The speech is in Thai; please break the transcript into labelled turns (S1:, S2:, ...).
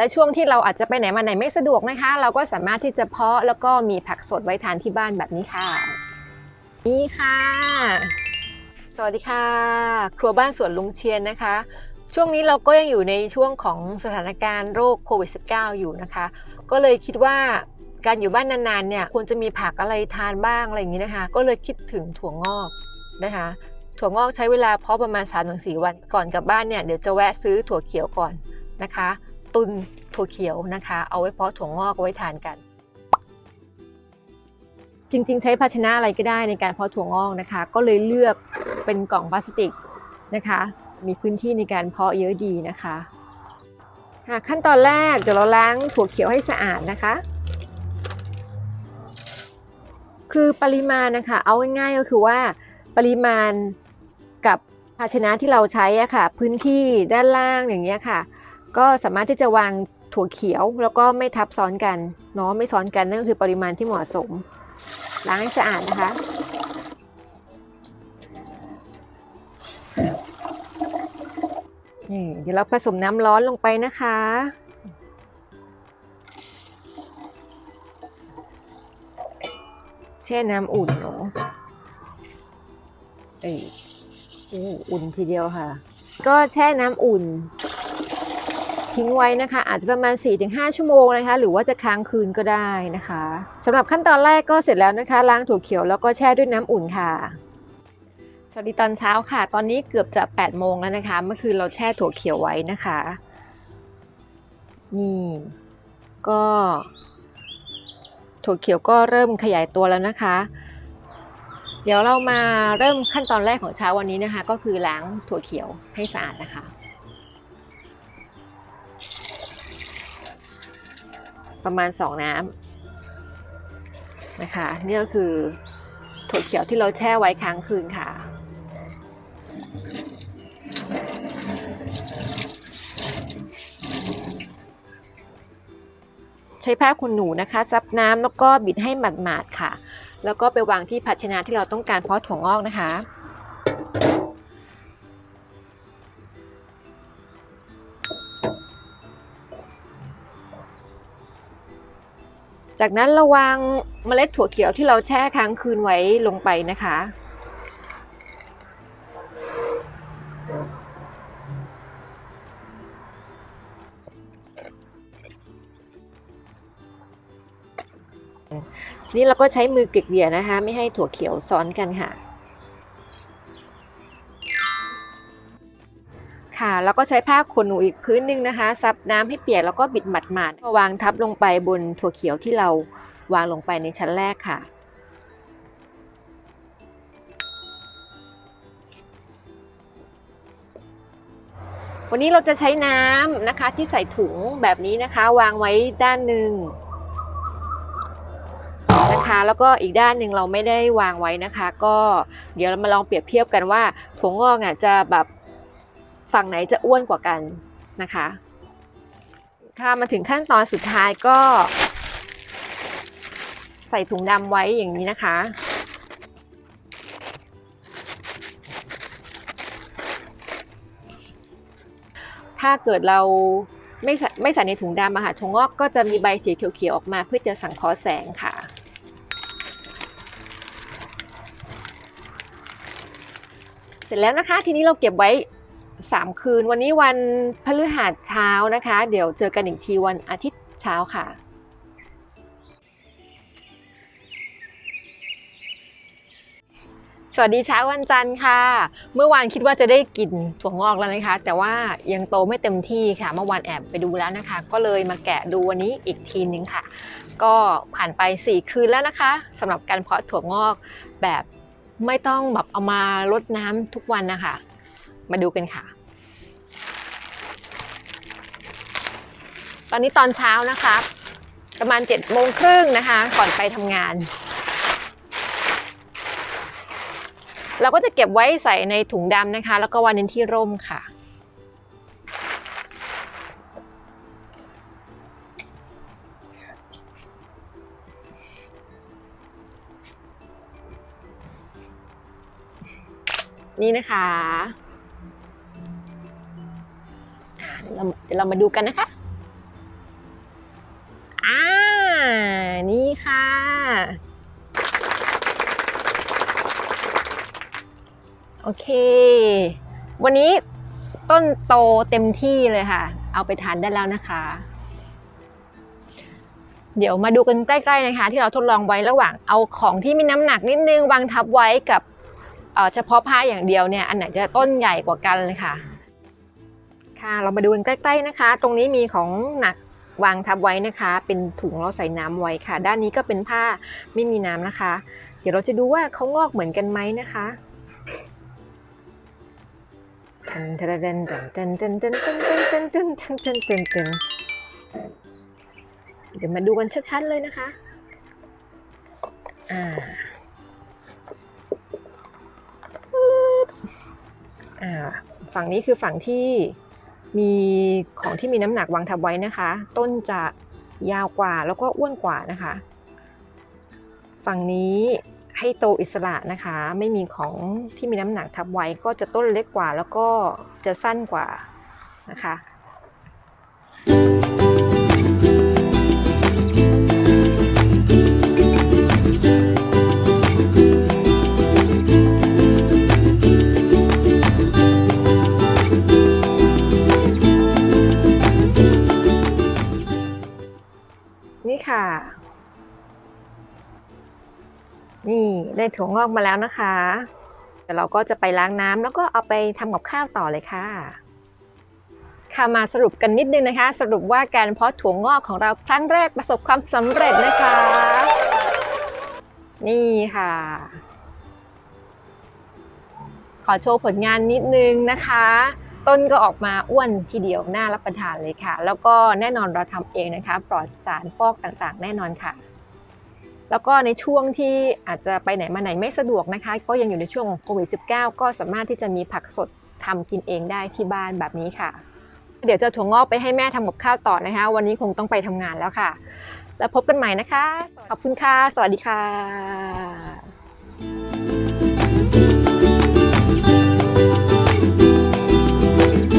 S1: และช่วงที่เราอาจจะไปไหนมาไหนไม่สะดวกนะคะ เราก็สามารถที่จะเพาะแล้วก็มีผักสดไว้ทานที่บ้านแบบนี้ค่ะ นี่ค่ะ สวัสดีค่ะ ครัวบ้านสวนลุงเชียนนะคะ ช่วงนี้เราก็ยังอยู่ในช่วงของสถานการณ์โรคโควิด -19 อยู่นะคะ ก็เลยคิดว่าการอยู่บ้านนานๆเนี่ยควรจะมีผักอะไรทานบ้างอะไรอย่างนี้นะคะ ก็เลยคิดถึงถั่วงอกนะคะถั่วงอกใช้เวลาเพาะประมาณ3-4วันก่อนกลับบ้านเนี่ยเดี๋ยวจะแวะซื้อถั่วเขียวก่อนนะคะ ตุนถั่วเขียวนะคะ เอาไว้เพาะถั่วงอกไว้ทานกัน จริงๆ ใช้ภาชนะอะไรก็ได้ในการเพาะถั่วงอกนะคะ ก็เลยเลือกเป็นกล่องพลาสติกนะคะ มีพื้นที่ในการเพาะเยอะดีนะคะค่ะขั้นตอนแรกเดี๋ยวเราล้างถั่วเขียวให้สะอาดนะคะ คือปริมาณนะคะ เอาง่ายๆก็คือว่าปริมาณกับภาชนะที่เราใช้อะค่ะ พื้นที่ด้านล่างอย่างเงี้ยค่ะ ก็สามารถที่จะวางถั่วเขียวแล้วก็ไม่ทับซ้อนกันเนาะไม่ซ้อนกันนั่นก็คือปริมาณที่เหมาะสมล้างให้สะอาดนะคะ นี่เดี๋ยวเราผสมน้ำร้อนลงไปนะคะ แช่น้ำอุ่นเนาะเอ้ยโอ้อุ่นทีเดียวค่ะ ก็แช่น้ำอุ่น ทิ้งไว้นะคะ อาจจะประมาณ 4-5 ชั่วโมงนะคะ หรือว่าจะค้างคืนก็ได้นะคะสำหรับขั้นตอนแรกก็เสร็จแล้วนะคะ ล้างถั่วเขียวแล้วก็แช่ด้วยน้ำอุ่นค่ะสวัสดีตอนเช้าค่ะ ตอนนี้เกือบจะ8โมงแล้วนะคะ เมื่อคืนเราแช่ถั่วเขียวไว้นะคะ นี่ ก็ ถั่วเขียวก็เริ่มขยายตัวแล้วนะคะ เดี๋ยวเรามาเริ่มขั้นตอนแรกของเช้าวันนี้นะคะ ก็คือล้างถั่วเขียวให้สะอาดนะคะ ประมาณ 2 น้ำนะคะ นี่ก็คือถั่วเขียวที่เราแช่ไว้ค้างคืนค่ะ ใช้ผ้าขนหนูนะคะซับน้ำแล้วก็บิดให้หมาดๆค่ะ แล้วก็ไปวางที่ภาชนะที่เราต้องการเพาะถั่วงอกนะคะ จากนั้นเราวางเมล็ดถั่วเขียวที่เราแช่ค้างคืนไว้ลงไปนะคะ ทีนี้เราก็ใช้มือเกลี่ยนะคะ ไม่ให้ถั่วเขียวซ้อนกันค่ะ แล้วก็ใช้ผ้าขนหนูอีกพื้นหนึ่งนะคะ ซับน้ำให้เปียกแล้วก็บิดหมาดๆวางทับลงไปบนถั่วเขียวที่เราวางลงไปในชั้นแรกค่ะวันนี้เราจะใช้น้ำนะคะที่ใส่ถุงแบบนี้นะคะ วางไว้ด้านหนึ่งนะคะแล้วก็อีกด้านหนึ่งเราไม่ได้วางไว้นะคะ ก็เดี๋ยวเรามาลองเปรียบเทียบกันว่าถั่วงอกเนี่ยจะแบบ ฝั่งไหนจะอ้วนกว่ากันนะคะ ค่ะมาถึงขั้นตอนสุดท้ายก็ ใส่ถุงดำไว้อย่างนี้นะคะ ถ้าเกิดเราไม่ใส่ไม่ใส่ในถุงดำอะค่ะถั่วงอกก็จะมีใบสีเขียวๆออกมาเพื่อจะสังเคราะห์แสงค่ะเสร็จแล้วนะคะ ทีนี้เราเก็บไว้ 3 คืน วันนี้วันพฤหัสเช้านะคะ เดี๋ยวเจอกันอีกทีวันอาทิตย์เช้าค่ะสวัสดีเช้าวันจันทร์ค่ะ เมื่อวานคิดว่าจะได้กินถั่วงอกแล้วนะคะ แต่ว่ายังโตไม่เต็มที่ค่ะ เมื่อวานแอบไปดูแล้วนะคะ ก็เลยมาแกะดูวันนี้อีกทีนึงค่ะ ก็ผ่านไป 4 คืนแล้วนะคะสำหรับการเพาะถั่วงอกแบบไม่ต้องแบบเอามารดน้ำทุกวันนะคะ มาดูกันค่ะ ตอนนี้ตอนเช้านะคะ ประมาณ7จ็ดโมงครึ่งนะคะ ก่อนไปทำงาน เราก็จะเก็บไว้ใส่ในถุงดำนะคะ แล้วก็วางในที่ร่มค่ะนี่นะคะ เดี๋ยวเรามาดูกันนะคะ อ่า นี่ค่ะ โอเค วันนี้ต้นโตเต็มที่เลยค่ะ เอาไปทานได้แล้วนะคะ เดี๋ยวมาดูกันใกล้ๆนะคะ ที่เราทดลองไว้ระหว่างเอาของที่มีน้ำหนักนิดนึงวางทับไว้กับเเฉพาะผ้าอย่างเดียวเนี่ย อันไหนจะต้นใหญ่กว่ากันเลยค่ะ ค่ะ เรามาดูกันใกล้ ๆนะคะ ตรงนี้มีของหนักวางทับไว้นะคะ เป็นถุงเราใส่น้ำไว้ค่ะ ด้านนี้ก็เป็นผ้าไม่มีน้ำนะคะ เดี๋ยวเราจะดูว่าเขางอกเหมือนกันไหมนะคะเต้นเต้นเต้นเต้นเต้นเต้นเต้นเต้นเต้นเต้นเต้นเต้นเต้นเดี๋ยวมาดูกันชัดๆเลยนะคะอ่าอ่าฝั่งนี้คือฝั่งที่ มีของที่มีน้ำหนักวางทับไว้นะคะ ต้นจะยาวกว่าแล้วก็อ้วนกว่านะคะ ฝั่งนี้ให้โตอิสระนะคะ ไม่มีของที่มีน้ำหนักทับไว้ก็จะต้นเล็กกว่าแล้วก็จะสั้นกว่านะคะ นี่ค่ะ นี่ได้ถั่วงอกมาแล้วนะคะเดี๋ยวเราก็จะไปล้างน้ำแล้วก็เอาไปทำกับข้าวต่อเลยค่ะค่ะมาสรุปกันนิดนึงนะคะ สรุปว่าการเพาะถั่วงอกของเราครั้งแรกประสบความสำเร็จนะคะ นี่ค่ะ ขอโชว์ผลงานนิดนึงนะคะ ต้นก็ออกมาอ้วนทีเดียวน่ารับประทานเลยค่ะ แล้วก็แน่นอนเราทำเองนะคะปลอดสารฟอกต่างๆ แน่นอนค่ะ แล้วก็ในช่วงที่อาจจะไปไหนมาไหนไม่สะดวกนะคะ ก็ยังอยู่ในช่วงโควิด -19 ก็สามารถที่จะมีผักสดทำกินเองได้ที่บ้านแบบนี้ค่ะ เดี๋ยวจะถั่วงอกไปให้แม่ทำกับข้าวต่อนะคะ วันนี้คงต้องไปทำงานแล้วค่ะ แล้วพบกันใหม่นะคะ ขอบคุณค่ะ สวัสดีค่ะ